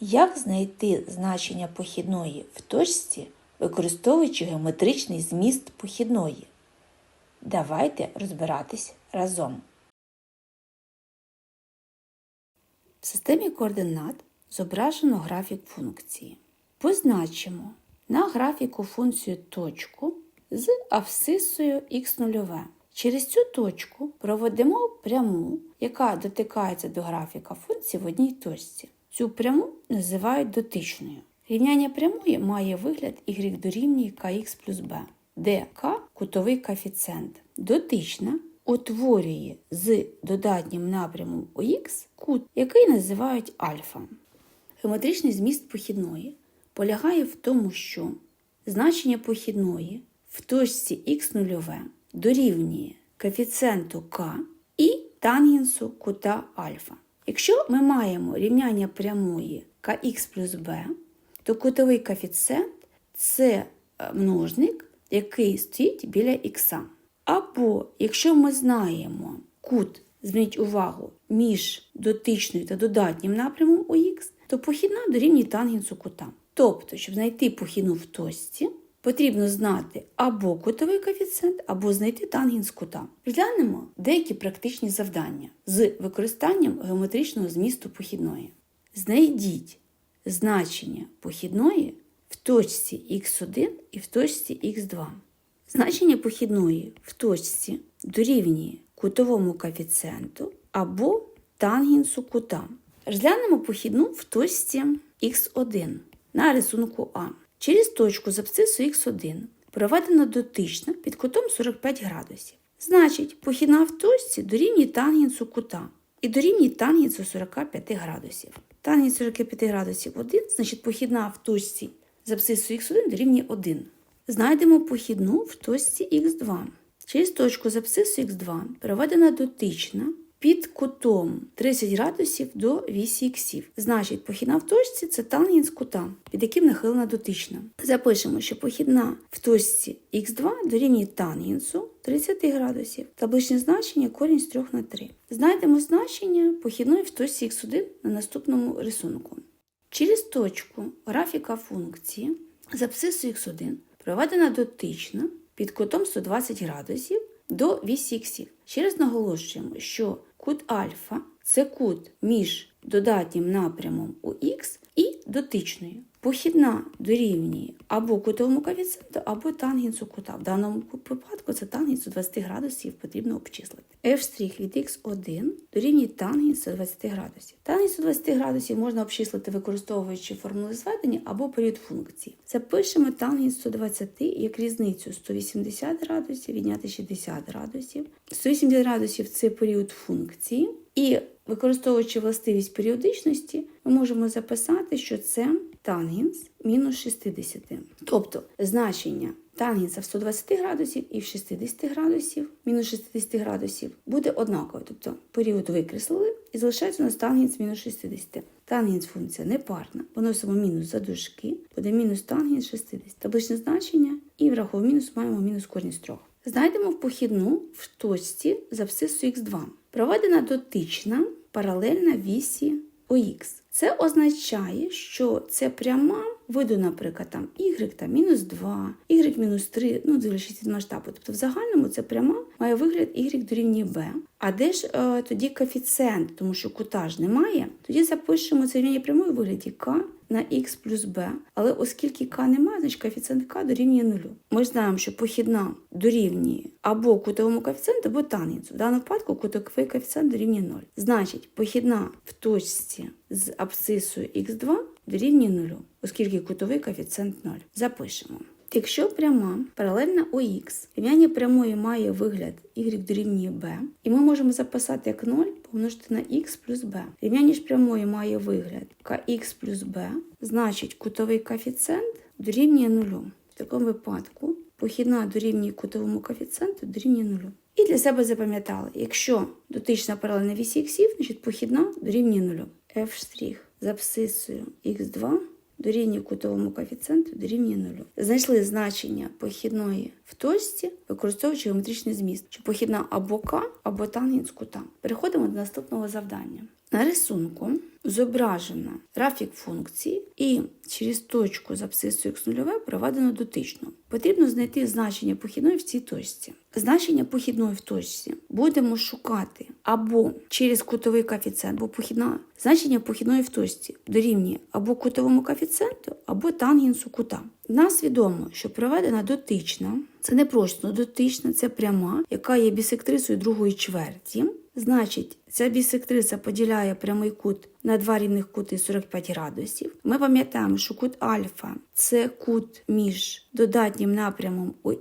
Як знайти значення похідної в точці, використовуючи геометричний зміст похідної? Давайте розбиратись разом. В системі координат зображено графік функції. Позначимо на графіку функцію точку з абсцисою х0. Через цю точку проведемо пряму, яка дотикається до графіка функції в одній точці. Цю пряму називають дотичною. Рівняння прямої має вигляд y дорівнює kx плюс b, де k – кутовий коефіцієнт. Дотична утворює з додатнім напрямом у х кут, який називають альфа. Геометричний зміст похідної полягає в тому, що значення похідної в точці х0 дорівнює коефіцієнту k і тангенсу кута альфа. Якщо ми маємо рівняння прямої kx плюс b, то кутовий коефіцієнт це е, множник, який стоїть біля х. Або якщо ми знаємо кут, зверніть увагу, між дотичною та додатнім напрямом у х, то похідна дорівнює тангенсу кута. Тобто, щоб знайти похідну в точці, потрібно знати або кутовий коефіцієнт, або знайти тангенс кута. Розглянемо деякі практичні завдання з використанням геометричного змісту похідної. Знайдіть значення похідної в точці х1 і в точці х2. Значення похідної в точці дорівнює кутовому коефіцієнту або тангенсу кута. Розглянемо похідну в точці х1 на рисунку А. Через точку з абсцису х1 проведена дотична під кутом 45 градусів. Значить, похідна в точці дорівнює тангенсу кута і дорівнює тангенсу 45 градусів. Тангенс 45 градусів 1, значить похідна в точці з абсцису х1 дорівнює 1. Знайдемо похідну в точці х2. Через точку з абсцису х2 проведена дотична під кутом 30 градусів до вісі іксів. Значить, похідна в точці це тангенс кута, під яким нахилена дотична. Запишемо, що похідна в точці х2 дорівнює тангенсу 30 градусів. Табличне значення корінь з 3 на 3. Знайдемо значення похідної в точці х1 на наступному рисунку. Через точку графіка функції з абсцису х1 проведена дотична під кутом 120 градусів до вісі іксів. Ще раз наголошуємо, що кут альфа це кут між додатнім напрямом у х і дотичною. Похідна дорівнює або кутовому коефіцієнту, або тангенсу кута. В даному випадку це тангенс у 20 градусів потрібно обчислити. f' від x1 дорівнює тангенсу 20 градусів. Тангенс у 20 градусів можна обчислити, використовуючи формули зведення або період функції. Запишемо тангенс 120 як різницю 180 градусів, відняти 60 градусів. 180 градусів це період функції. І використовуючи властивість періодичності, ми можемо записати, що це тангенс мінус 60. Тобто значення тангенса в 120 градусів і в 60 градусів, мінус 60 градусів буде однаково. Тобто період викреслили і залишається у нас тангенс мінус 60. Тангенс функція непарна. Поносимо мінус за дужки, буде мінус тангенс 60. Табличне значення і враховуємо мінус маємо мінус корінь з 3. Знайдемо похідну в точці з абсцису х2. Проведена дотична паралельна вісі ОХ. Це означає, що це пряма виду, наприклад, там y там мінус 2, y мінус 3, ну, дивлячись від масштабу. Тобто в загальному це пряма має вигляд y дорівнює b. А де ж е, тоді коефіцієнт, тому що кута ж немає, тоді запишемо це рівняння прямої у вигляді k на x плюс b. Але оскільки k немає, значить коефіцієнт k дорівнює 0. Ми знаємо, що похідна дорівнює або кутовому коефіцієнту, або тангенсу. В даному випадку кутовий коефіцієнт дорівнює 0. Значить, похідна в точці з абсцисою х2 дорівнює 0, оскільки кутовий коефіцієнт 0. Запишемо. Якщо пряма паралельна ОХ, рівняння прямої має вигляд y дорівнює b, і ми можемо записати як 0 помножити на х плюс b. Рівняння ж прямої має вигляд kx плюс b, значить кутовий коефіцієнт дорівнює 0. В такому випадку похідна дорівнює кутовому коефіцієнту дорівнює 0. І для себе запам'ятали, якщо дотична паралельна вісі іксів, значить похідна дорівнює 0. f' з абсцисою х2 дорівнює кутовому коефіцієнту дорівнює нулю. Знайшли значення похідної в точці, використовуючи геометричний зміст, що похідна або к, або тангенс кута. Переходимо до наступного завдання. На рисунку зображено графік функції і через точку з абсцисою х0 проведено дотично. Потрібно знайти значення похідної в цій точці. Значення похідної в точці будемо шукати або через кутовий коефіцієнт, бо похідна значення похідної в дорівнює або кутовому коефіцієнту, або тангенсу кута. Нас відомо, що проведена дотична, це не просто дотична, це пряма, яка є бісектрисою другої чверті. Значить, ця бісектриса поділяє прямий кут на два рівних кути 45 градусів. Ми пам'ятаємо, що кут альфа це кут між додатнім напрямом ОХ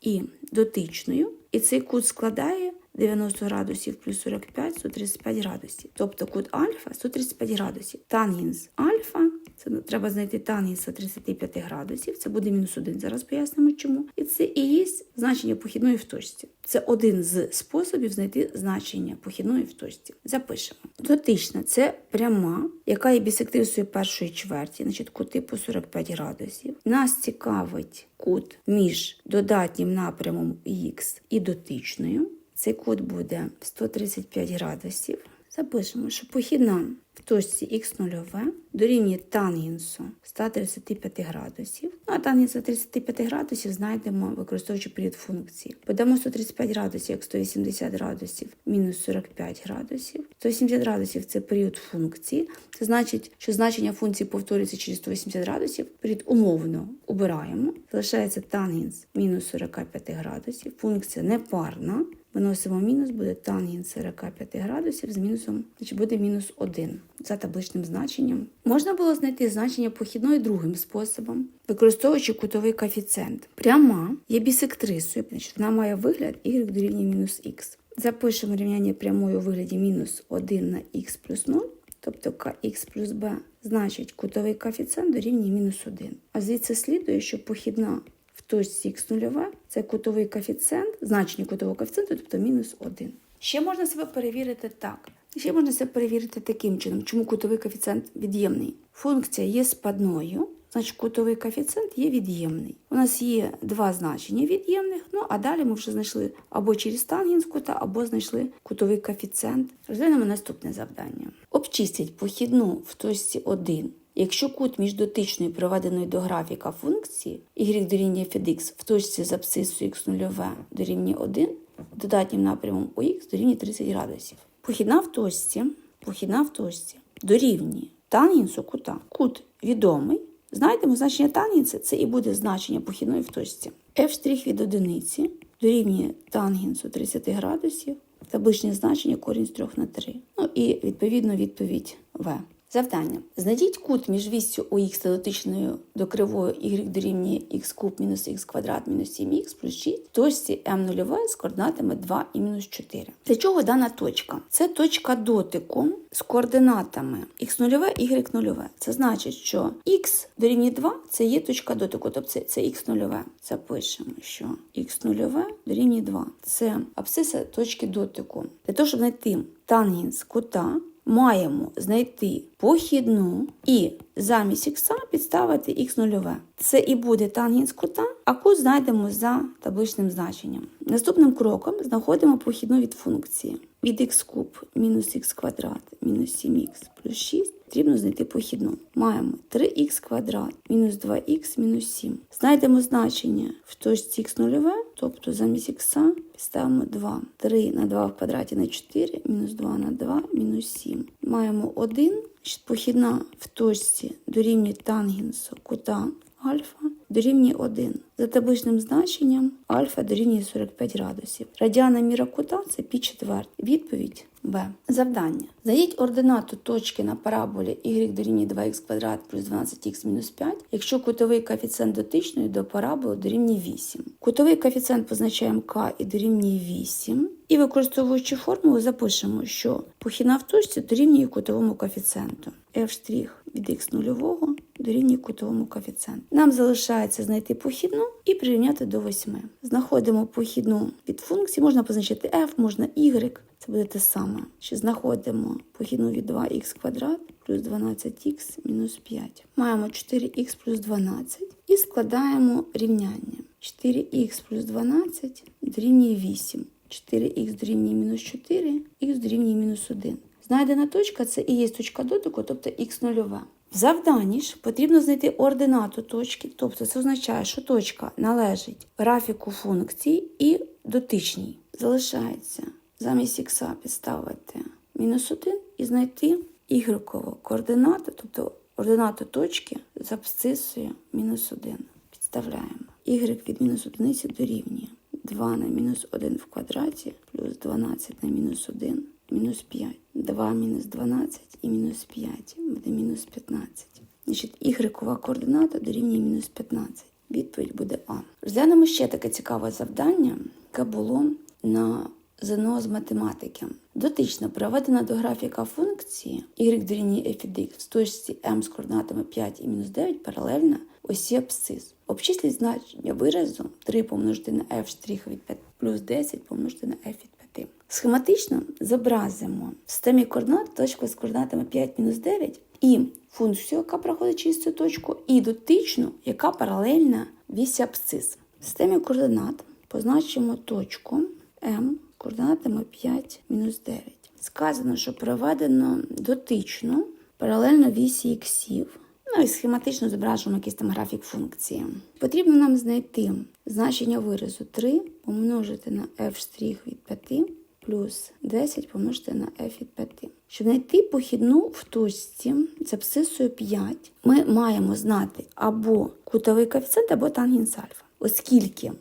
і дотичною, і цей кут складає 90 градусів плюс 45 135 градусів. Тобто кут альфа 135 градусів. Тангенс альфа, це треба знайти тангенс 135 градусів, це буде мінус 1, зараз пояснимо чому. І це і є значення похідної в точці. Це один з способів знайти значення похідної в точці. Запишемо. Дотична це пряма, яка є бісектрисою першої чверті, значить кути по 45 градусів. Нас цікавить кут між додатнім напрямом Х і дотичною. Цей кут буде 135 градусів. Запишемо, що похідна в точці х0 дорівнює тангенсу 135 градусів. Ну, а тангенс 135 градусів знайдемо, використовуючи період функції. Подамо 135 градусів як 180 градусів мінус 45 градусів. 180 градусів це період функції. Це значить, що значення функції повторюється через 180 градусів. Період умовно обираємо. Залишається тангенс мінус 45 градусів. Функція непарна. Виносимо мінус, буде тангенс 45 градусів з мінусом, значить буде мінус 1 за табличним значенням. Можна було знайти значення похідної другим способом, використовуючи кутовий коефіцієнт. Пряма є бісектрисою, значить вона має вигляд y дорівнює мінус х. Запишемо рівняння прямої у вигляді мінус 1 на х плюс 0, тобто kx плюс b, значить кутовий коефіцієнт дорівнює мінус 1. А звідси слідує, що похідна в точці х0 це кутовий коефіцієнт, значення кутового коефіцієнту, тобто мінус 1. Ще можна себе перевірити так. Ще можна себе перевірити таким чином, чому кутовий коефіцієнт від'ємний. Функція є спадною, значить кутовий коефіцієнт є від'ємний. У нас є два значення від'ємних, ну а далі ми вже знайшли або через тангенс кута, або знайшли кутовий коефіцієнт. Розглянемо наступне завдання. Обчистіть похідну в точці 1 Якщо кут між дотичною проведеною до графіка функції y дорівнює fx в точці з абсцисою x0 дорівнює 1, додатнім напрямом у х дорівнює 30 градусів. Похідна в точці, похідна в точці дорівнює тангенсу кута. Кут відомий. Знайдемо значення тангенса, це і буде значення похідної в точці. f' від одиниці дорівнює тангенсу 30 градусів, табличне значення корінь з 3 на 3. Ну і відповідно відповідь В. Завдання. Знайдіть кут між вістю ОХ та дотичною до кривої y дорівнює х куб мінус х квадрат мінус 7х плюс 6 в точці М0 з координатами 2 і мінус 4. Для чого дана точка? Це точка дотику з координатами х0, y0. Це значить, що х дорівнює 2 це є точка дотику, тобто це х0. Запишемо, що х0 дорівнює 2. Це абсциса точки дотику. Для того, щоб знайти тангенс кута, маємо знайти похідну і замість х підставити х0. Це і буде тангенс кута, а кут знайдемо за табличним значенням. Наступним кроком знаходимо похідну від функції. Від х куб мінус х квадрат мінус 7х плюс 6 потрібно знайти похідну. Маємо 3х квадрат мінус 2х мінус 7. Знайдемо значення в точці х0, тобто замість х підставимо 2. 3 на 2 в квадраті на 4, мінус 2 на 2, мінус 7. Маємо 1, похідна в точці дорівнює тангенсу кута альфа дорівнює 1. За табличним значенням альфа дорівнює 45 градусів. Радіана міра кута це пі четверть. Відповідь Б. Завдання. Знайдіть ординату точки на параболі y дорівнює 2х квадрат плюс 12х мінус 5, якщо кутовий коефіцієнт дотичної до параболи дорівнює 8. Кутовий коефіцієнт позначаємо k і дорівнює 8. І використовуючи формулу, запишемо, що похідна в точці дорівнює кутовому коефіцієнту. f' від х нульового дорівнює кутовому коефіцієнту. Нам залишається знайти похідну і прирівняти до 8. Знаходимо похідну від функції, можна позначити f, можна y. Це буде те саме. Ще знаходимо похідну від 2х квадрат плюс 12х мінус 5. Маємо 4х плюс 12 і складаємо рівняння. 4х плюс 12 дорівнює 8. 4х дорівнює мінус 4, х дорівнює мінус 1. Знайдена точка це і є точка дотику, тобто х нульове. В завданні ж потрібно знайти ординату точки, тобто це означає, що точка належить графіку функції і дотичній. Залишається замість х підставити мінус 1 і знайти ігрекову координату, тобто ординату точки з абсцисою мінус 1. Підставляємо. y від мінус 1 дорівнює 2 на мінус 1 в квадраті плюс 12 на мінус 1 мінус 5. 2 мінус 12 і мінус 5 буде мінус 15. Значить, y координата дорівнює мінус 15. Відповідь буде А. Розглянемо ще таке цікаве завдання, яке було на ЗНО з математики. Дотично проведена до графіка функції y дорівнює f від x в точці m з координатами 5 і мінус 9 паралельна осі абсцис. Обчисліть значення виразу 3 помножити на f' від 5 плюс 10 помножити на f від 5. Схематично зобразимо в системі координат точку з координатами 5 мінус 9 і функцію, яка проходить через цю точку, і дотичну, яка паралельна вісі абсцис. В системі координат позначимо точку m координатами 5 мінус 9. Сказано, що проведено дотичну паралельно вісі іксів. Ну і схематично зображуємо якийсь там графік функції. Потрібно нам знайти значення виразу 3 помножити на f' від 5 плюс 10 помножити на f від 5. Щоб знайти похідну в точці з абсцисою 5, ми маємо знати або кутовий коефіцієнт, або тангенс альфа. Оскільки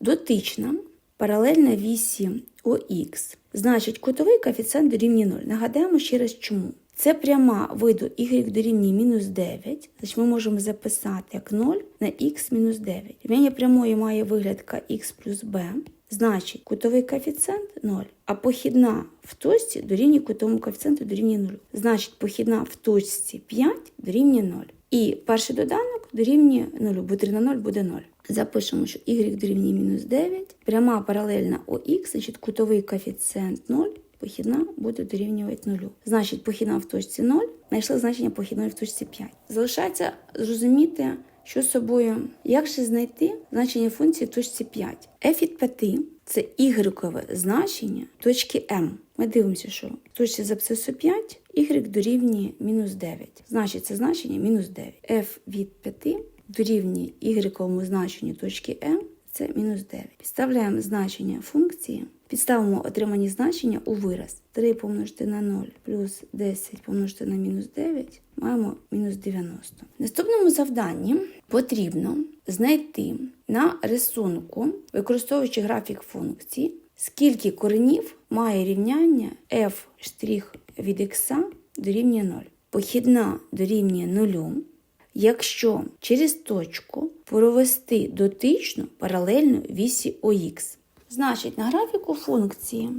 дотична паралельна вісі ОХ, значить кутовий коефіцієнт дорівнює 0. Нагадаємо ще раз чому. Це пряма виду y дорівнює мінус 9, значить ми можемо записати як 0 на х мінус 9. Рівняння прямої має вигляд kx плюс b, значить кутовий коефіцієнт 0, а похідна в точці дорівнює кутовому коефіцієнту дорівнює 0. Значить похідна в точці 5 дорівнює 0. І перший доданок дорівнює 0, бо 3 на 0 буде 0. Запишемо, що y дорівнює мінус 9, пряма паралельна ОХ, значить кутовий коефіцієнт 0, похідна буде дорівнювати 0. Значить, похідна в точці 0, знайшли значення похідної в точці 5. Залишається зрозуміти, що собою, як же знайти значення функції в точці 5. f від 5 це ігрекове значення точки m. Ми дивимося, що в точці з абсцису 5 y дорівнює мінус 9. Значить, це значення мінус 9. f від 5 дорівнює y значенню точки m, це мінус 9. Підставляємо значення функції, підставимо отримані значення у вираз. 3 помножити на 0 плюс 10 помножити на мінус 9, маємо мінус 90. В наступному завданні потрібно знайти на рисунку, використовуючи графік функції, скільки коренів має рівняння f' від x дорівнює 0. Похідна дорівнює 0 якщо через точку провести дотичну паралельну вісі ОХ. Значить, на графіку функції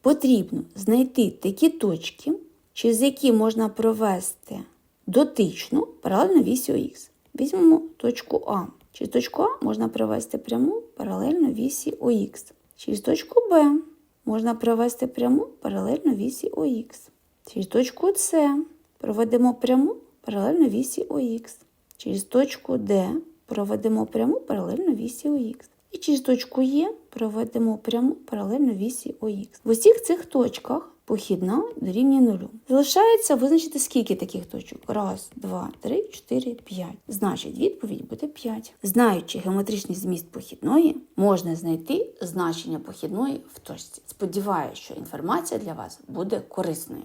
потрібно знайти такі точки, через які можна провести дотичну паралельну вісі ОХ. Візьмемо точку А. Через точку А можна провести пряму паралельно вісі ОХ. Через точку Б можна провести пряму паралельно вісі ОХ. Через точку С проведемо пряму паралельно вісі ОХ. Через точку D проведемо пряму паралельно вісі ОХ. І через точку Е проведемо пряму паралельно вісі ОХ. В усіх цих точках похідна дорівнює нулю. Залишається визначити, скільки таких точок. Раз, два, три, чотири, п'ять. Значить, відповідь буде 5. Знаючи геометричний зміст похідної, можна знайти значення похідної в точці. Сподіваюся, що інформація для вас буде корисною.